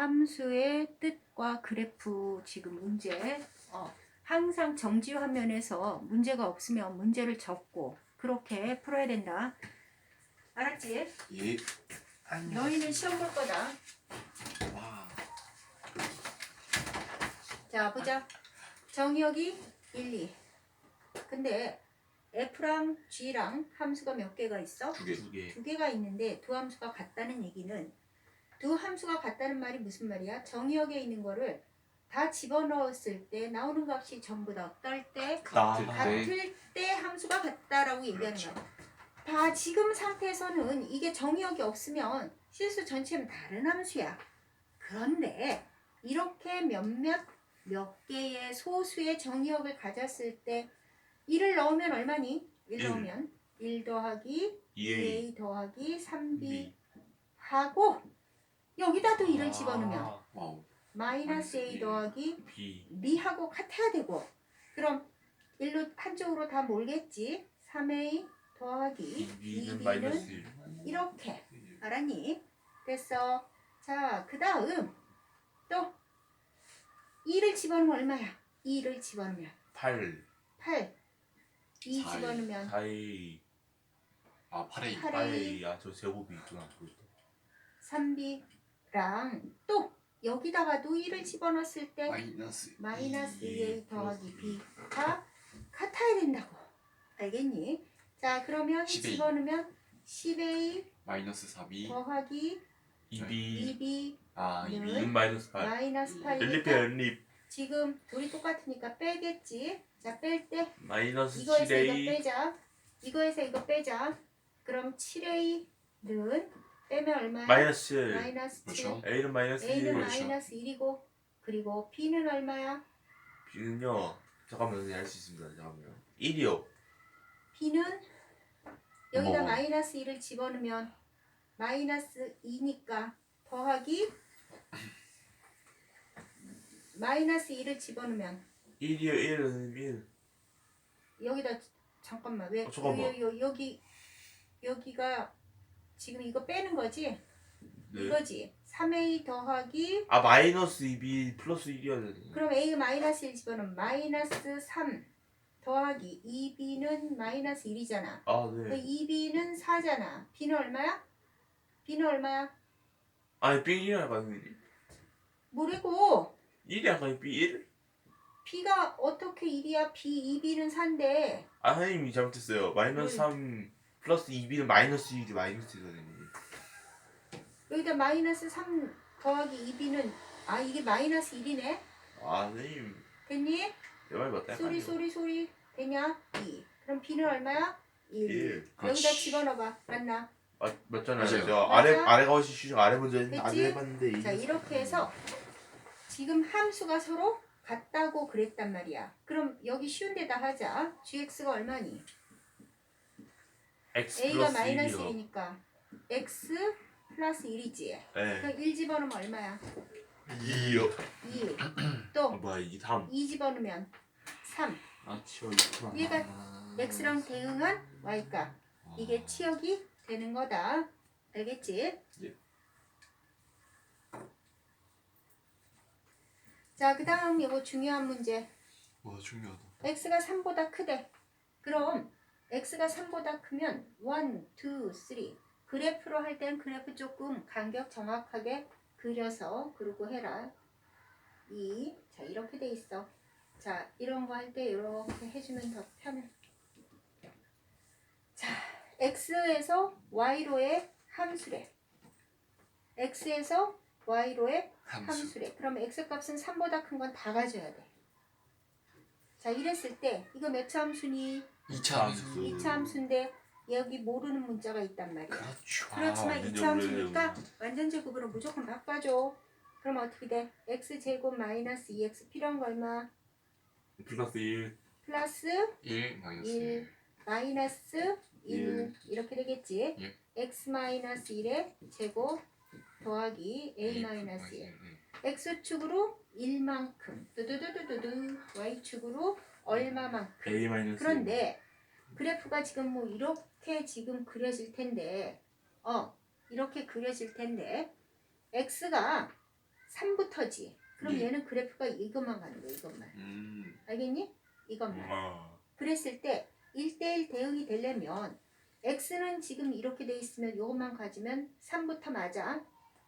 함수의 뜻과 그래프 지금 문제 어, 항상 정지 화면에서 문제가 없으면 문제를 적고 그렇게 풀어야 된다. 알았지? 예. 너희는 시험 볼 거다. 와. 자 보자. 정의역이 1, 2. 근데 F랑 G랑 함수가 몇 개가 있어? 두 개. 두 개. 두 개가 있는데 두 함수가 같다는 얘기는 두 함수가 같다는 말이 무슨 말이야? 정의역에 있는 거를 다 집어넣었을 때 나오는 값이 전부 다 어떨 때 나. 네. 같을 때 함수가 같다라고 얘기하는 그렇죠. 거야. 다 지금 상태에서는 이게 정의역이 없으면 실수 전체는 다른 함수야. 그런데 이렇게 몇몇 몇 개의 소수의 정의역을 가졌을 때 1을 넣으면 얼마니? 1 일. 넣으면 1 더하기 2A. 2A 더하기 3B B. 하고 여기다도 1을 아, 집어넣으면 와우. 마이너스 A 더하기 B. B하고 같아야 되고 그럼 1로 한쪽으로 다 몰겠지 3A 더하기 2B는 2B는 마이너스 1. 이렇게 알았니? 됐어 자그 다음 또 2를 집어넣으면 얼마야? 2를 집어넣으면 8. 8 2 사이. 집어넣으면 4A. 아, 8A. 팔. 8A. 아, 저 제곱이 있구나. 그것도. 3B 랑또 여기다가도 1을 집어넣었을 때 마이너스. 마이너스 이 2A 더하기 플러스 B가 같아야 된다고 알겠니? 자 그러면 10A. 집어넣으면 10A 마이너스 3B. 더하기 2B. 2B 아, 는 2B. 2 마이너스 8. 마이너스 8이니까 연립해 연립. 지금 둘이 똑같으니까 빼겠지 자 뺄 때 마이너스 이거에서 이거 7A. 빼자 이거에서 이거 빼자 그럼 7A는 빼면 얼마야? 마이너스 7. 마이너스 7 그렇죠. A는 마이너스 A는 1. 그렇죠. 마이너스 1이고 그리고 B는 얼마야? B는요. 잠깐만요. 알수 있습니다. 잠깐만요. 1이요. B는 여기다 뭐. 마이너스 1을 집어넣으면 마이너스 2니까 더하기 마이너스 1을 집어넣으면 1이요. 1은 1. 여기다 잠깐만 왜 어, 잠깐만. 여, 여, 여기 여기가 지금 이거 빼는 거지? 네. 이거지 3A 더하기 아, 마이너스 2B 플러스 1이어야 되네. 그럼 A 마이너스 1 집어넣으면 마이너스 3 더하기 2B는 마이너스 1이잖아 아, 그 네. 2B는 4잖아 B는 얼마야? B는 얼마야? 아니, B1이 아까 1. 뭐래고 1이 아까 B1? B가 어떻게 1이야? B, 2B는 4인데 아, 선생님이 잘못했어요. 마이너스 뭘? 3 플러스 2B는 마이너스 1이 마이너스 1이거든요. 여기다 마이너스 3 더하기 2B는 아 이게 마이너스 1이네 아, 선생님. 됐니? 내 말 맞다. 소리 소리 소리 되냐? 2 그럼 B는 얼마야? 1 1. 여기다. 집어넣어봐 맞나? 아, 맞잖아요. 맞아요. 저 아래, 맞아? 아래가 훨씬 쉬워. 아래 먼저 했는데 안 됐지? 해봤는데. 자 이렇게 해서 지금 함수가 서로 같다고 그랬단 말이야 그럼 여기 쉬운 데다 하자 gx가 얼마니? X a가 플러스 마이너스 1이요. 1이니까 x 플러스 1이지 네. 그럼 1 집어넣으면 얼마야? 2요. 2 아, 또 뭐야, 이게 3. 2 집어넣으면 3 아, 치워. 이거. 얘가 아. x랑 대응한 y값 이게 치역이 되는 거다 알겠지? 예. 자 그 다음 이거 중요한 문제 와, 중요하다. x가 3보다 크대 그럼 x가 3보다 크면 1, 2, 3 그래프로 할 땐 그래프 조금 간격 정확하게 그려서 그리고 해라 2. 자 이렇게 돼 있어 자 이런 거 할 때 이렇게 해주면 더 편해 자 x에서 y로의 함수래 x에서 y로의 함수. 함수래. 그럼 x 값은 3보다 큰 건 다 가져야 돼. 자, 이랬을 때 이거 몇차 함수니? 2차 함수. 2차 함수인데 여기 모르는 문자가 있단 말이야. 그렇죠. 그렇지만 완전 2차 함수니까. 완전 제곱으로 무조건 바꿔줘. 그럼 어떻게 돼? x 제곱 마이너스 2x 필요한 거 얼마? 플러스 1. 플러스 1 마이너스 1 1. 마이너스 1 일. 이렇게 되겠지? 예. x 마이너스 1의 제곱 더하기 a 마이너스 1 x축으로 1만큼 두두두두두두 y축으로 얼마만큼 A 마이너스 그런데 그래프가 지금 뭐 이렇게 지금 그려질 텐데 어 이렇게 그려질 텐데 x가 3부터지. 그럼 예. 얘는 그래프가 이것만 가는 거야. 이것만. 음. 알겠니? 이것만. 아. 그랬을 때 1대1 대응이 되려면 x는 지금 이렇게 돼 있으면 이것만 가지면 3부터 맞아.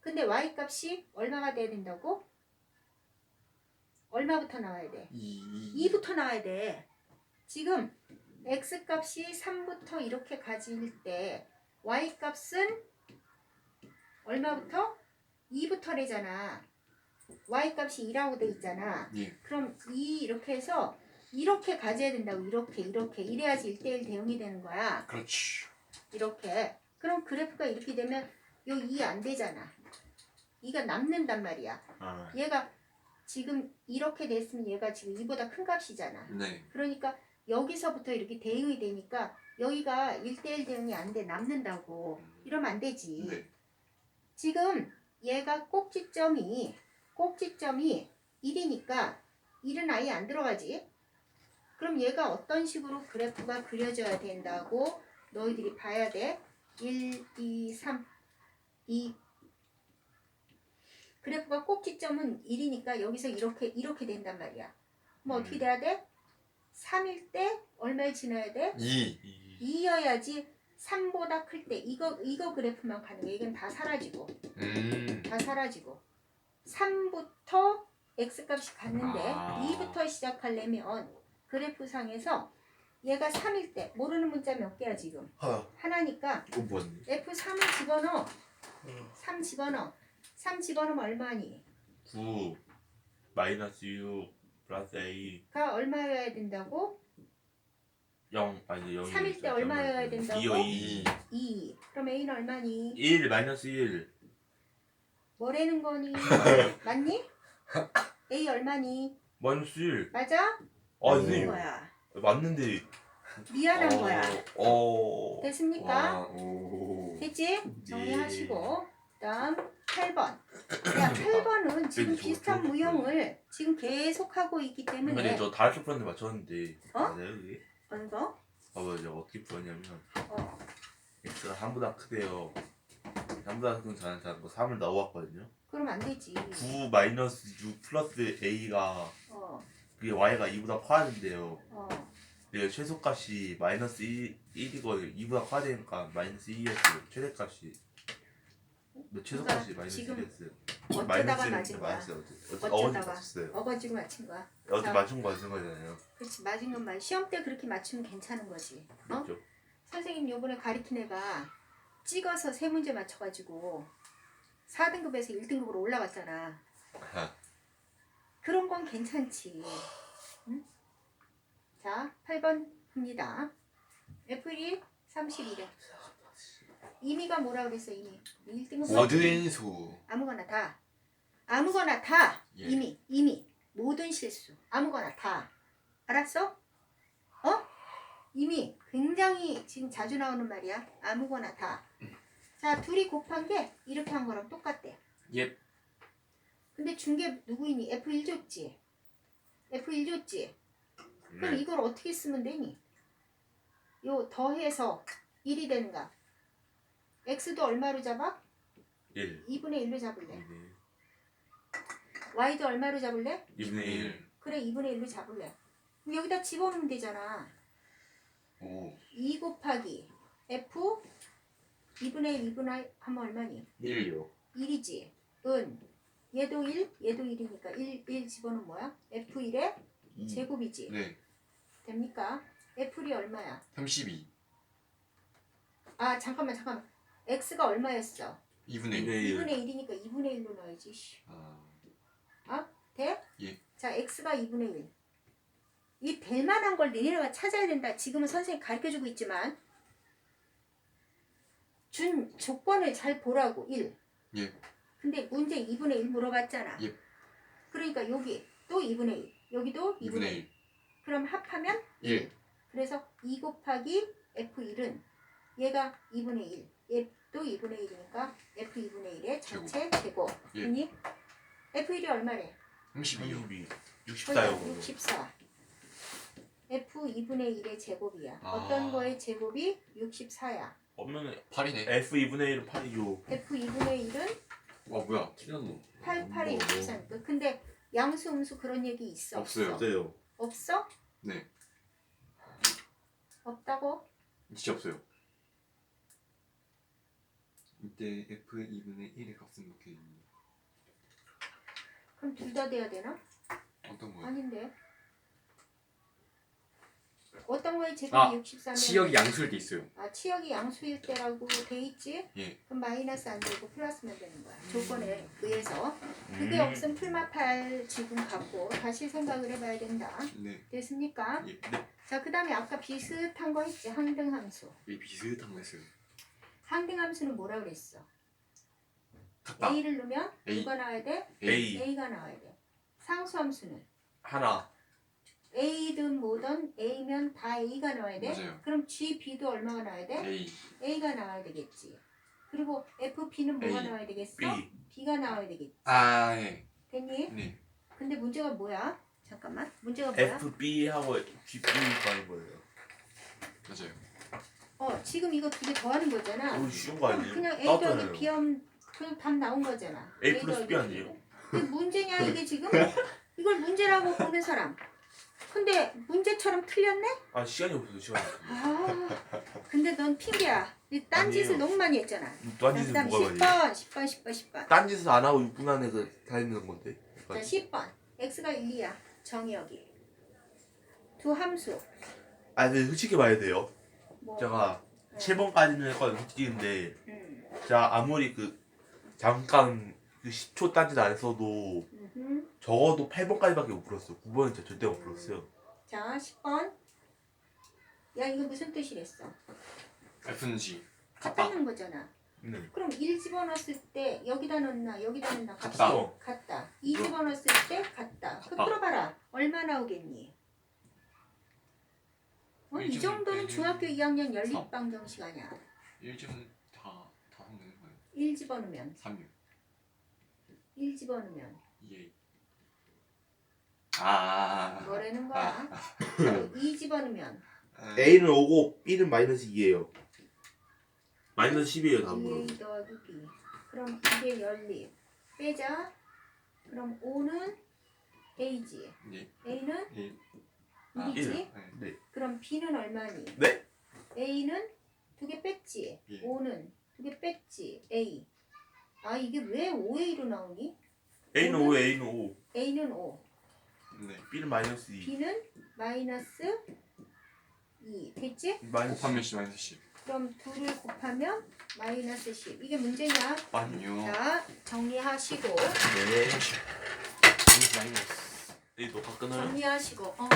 근데 y 값이 얼마가 돼야 된다고? 얼마부터 나와야 돼? 2. 2부터 나와야 돼. 지금 x 값이 3부터 이렇게 가질 때 y 값은 얼마부터? 2부터래잖아. y 값이 2라고 돼 있잖아. 예. 그럼 2 이렇게 해서 이렇게 가져야 된다고 이렇게 이렇게 이래야지 1대1 대응이 되는 거야. 그렇지. 이렇게. 그럼 그래프가 이렇게 되면 요 2 안 되잖아. 2가 남는단 말이야. 아. 얘가 지금 이렇게 됐으면 얘가 지금 2보다 큰 값이잖아. 네. 그러니까 여기서부터 이렇게 대응이 되니까 여기가 1대1 대응이 안 돼. 남는다고. 이러면 안 되지. 네. 지금 얘가 꼭지점이 꼭지점이 1이니까 1은 아예 안 들어가지. 그럼 얘가 어떤 식으로 그래프가 그려져야 된다고 너희들이 봐야 돼. 1, 2, 3, 2. 그래프가 꼭지점은 1이니까 여기서 이렇게 이렇게 된단 말이야. 뭐 어떻게 음. 돼야 돼? 3일 때 얼마를 지나야 돼? 2. 이. 2여야지 3보다 클 때 이거 이거 그래프만 거야. 이건 다 사라지고 음. 다 사라지고 3부터 x 값이 갔는데 아. 2부터 시작하려면 그래프 상에서 얘가 3일 때 모르는 문자 몇 개야 지금 하나. 하나니까 이거 뭐였니? F3을 집어넣어 3 집어넣어 3 집어넣으면 얼마니? 9 마이너스 6 플러스 A 가 얼마여야 된다고? 0 아니 0 삼일 때 얼마여야 된다고? 2요 2 2 그럼 A는 얼마니? 1 마이너스 1 뭐라는 거니? 맞니? A 얼마니? 마이너스 1 맞아? 아 맞는 선생님 거야 맞는데 미안한 어. 거야 어 됐습니까? 와. 오. 됐지? 정리하시고 그 다음 8번 야 음. 8번은 지금 저거 비슷한 좀- 무형을 지금 계속 하고 있기 근데 때문에 저 다섯 번째 맞췄는데 어? 맞아요 그게? 어느 거? 봐봐요 제가 어떻게 풀었냐면 어. x가 3보다 크대요 3보다 큰 자는 거 3을 넣어왔거든요 그럼 안 되지 9 마이너스 6 플러스 a가 어, 그게 y가 2보다 커야 된대요 어. 근데 최소값이 마이너스 1, 1이고 2보다 커야 되니까 마이너스 2였어요 최대값이 최소값이 그러니까 마이너스 지금 1이었어요 어쩌다가 맞은 거야 어쩌다가. 어디 맞췄어요 어거지로 맞힌 거야 자. 맞춘 거 맞은 거잖아요 그렇지 맞은 것만 시험 때 그렇게 맞추면 괜찮은 거지 어? 그렇죠? 선생님 요번에 가리킨 애가 찍어서 세 문제 맞춰가지고 4등급에서 1등급으로 올라갔잖아 그런 건 괜찮지. 응? 자, 8번 봅니다. F1이 31에. 이미가 뭐라 그랬어, 이미? 1등급 모든 수. 아무거나 다. 아무거나 다. 예. 이미, 이미. 모든 실수. 아무거나 다. 알았어? 어? 이미 굉장히 지금 자주 나오는 말이야. 아무거나 다. 자, 둘이 곱한 게 이렇게 한 거랑 똑같대. 예. 근데 준게 누구이니? F1 줬지? F1 줬지? 그럼 네. 이걸 어떻게 쓰면 되니? 요 더해서 1이 되는 값. X도 얼마로 잡아? 1 2분의 1로 잡을래. 2분의 y도 얼마로 잡을래? 1 2분의 1 그래 2분의 1로 잡을래. 그럼 여기다 집어넣으면 되잖아. 오. 2 곱하기 f 2분의 1, 2분의 1 하면 얼마니? 1이요 1이지. 은 얘도 1, 얘도 1이니까 1, 1 집어넣으면 뭐야? f1의 2 제곱이지. 네. 됩니까? f1이 얼마야? 32. 아 잠깐만 잠깐만. X가 얼마였어? 2분의 1. 2분의 1 2분의 1이니까 2분의 1로 넣어야지. 씨. 아. 돼? 예. 자, x가 2분의 1. 이 될 만한 걸 너네가 찾아야 된다. 지금은 선생님 가르쳐 주고 있지만 준 조건을 잘 보라고 1. 예. 근데 문제 2분의 1 물어봤잖아. 예. 그러니까 여기 또 2분의 1. 여기도 2분의, 2분의 1. 1. 그럼 합하면 1. 그래서 2 곱하기 F1은 얘가 2분의 1. 얘도 2분의 1이니까 F2분의 1의 전체 제곱. 예. 그니 F1이 얼마래? 32요. 32 그러니까 64요 64. F 2분의 1의 제곱이야. 아. 어떤 거의 제곱이 64야. 없는 8이네. F 2분의 1은 8이요 F 2분의 1은 와 뭐야? 틀렸노. 88이 뭐, 63. 근데 양수 음수 그런 얘기 있어? 없어요. 어때요? 없어? 네. 없다고? 진짜 없어요. 이때 f 2분의 1의 값은 이렇게 있는 그럼 둘 다 돼야 되나? 어떤 거예요? 아닌데. 어떤 거에 제곱이 아, 63이면 치역이 양수일 때 있어요. 아 치역이 양수일 때라고 돼 있지? 예. 그럼 마이너스 안 되고 플러스면 되는 거야. 조건에 의해서. 그게 음. 없으면 풀마팔 지금 갖고 다시 생각을 해봐야 된다. 네. 됐습니까? 예. 네. 자, 그 다음에 아까 비슷한 거 있지. 항등함수. 이 비슷한 거 했어요. 항등함수는 뭐라 그랬어? 같다. A를 넣으면 A. 누가 나와야 돼? A A가 나와야 돼. 상수함수는 하나 A든 뭐든 A면 다 A가 나와야 돼. 맞아요. 그럼 G, B도 얼마가 나와야 돼? A. A가 나와야 되겠지. 그리고 F, P는 뭐가 A, 나와야 되겠어? B B가 나와야 되겠지. 아, 예. 됐니? 네. 근데 문제가 뭐야? 잠깐만. 문제가 뭐야? FB 하고 GB 가는 거예요. 맞아요. 어, 지금 이거 두 개 더하는 거잖아. 너무 쉬운 거 아니에요? 그냥 A 나왔잖아요. 더하기 B하면 그냥 답 나온 거잖아. A 플러스 B 아니에요? 근데 문제냐 이게 지금? 이걸 문제라고 보는 사람. 근데 문제처럼 틀렸네? 아 시간이 없어서 없어서. 아, 근데 넌 핑계야. 이 딴짓을 아니에요. 너무 많이 했잖아. 딴 짓은 그다음 뭐가 많이 10번, 10번, 10번, 10번. 딴 짓을 안 하고 6분 안에 그다 있는 건데. 자, 10번. x가 1, 2야. 정의역이. 두 함수. 아 근데 솔직히 말해야 돼요. 뭐. 제가 네. 7번까지는 했거든요 솔직히 근데 음. 제가 아무리 그 잠깐 그 10초 딴짓 안 했어도 음흠. 적어도 8번까지밖에 못 풀었어요 9번은 진짜 절대 못 풀었어요 자, 10번. 야, 이거 무슨 뜻이랬어? 같다. 같다는 거잖아. 네. 그럼 1 집어넣었을 때 여기다 넣나 여기다 넣나 같다. 어. 같다. 2 이거. 집어넣었을 때 같다. 그. 풀어봐라. 얼마 나오겠니? 어, 이 정도는 중학교 2학년 삼. 연립방정 시간이야. 1점은 다, 다 되는 거예요. 1 집어넣으면 3육. 1 집어넣으면 2A. 아. 뭐라는 거야? 2 집어넣으면 아. A는 5고 B는 마이너스 2예요 마이너스 10이에요 2A 다음으로 더하기 B. 그럼 이게 연립. 빼자. 그럼 5는 A지. 네. A는 예. 1이지. 네. 네. 그럼 B는 얼마니? 네? A는 두 개 뺐지. 예. 5는 두 개 뺐지. A. 아 이게 왜 5A로 나오니? A는 5 A는 5 A는 5. 네. B는 마이너스 2 B는 마이너스 2. 됐지? 마이너스 곱하면 C 마이너스 10. 그럼 둘을 곱하면 마이너스 10. 이게 문제냐? 아니요. 자 정리하시고 네 마이너스. 이 녹화 끊어요 정리하시고 어.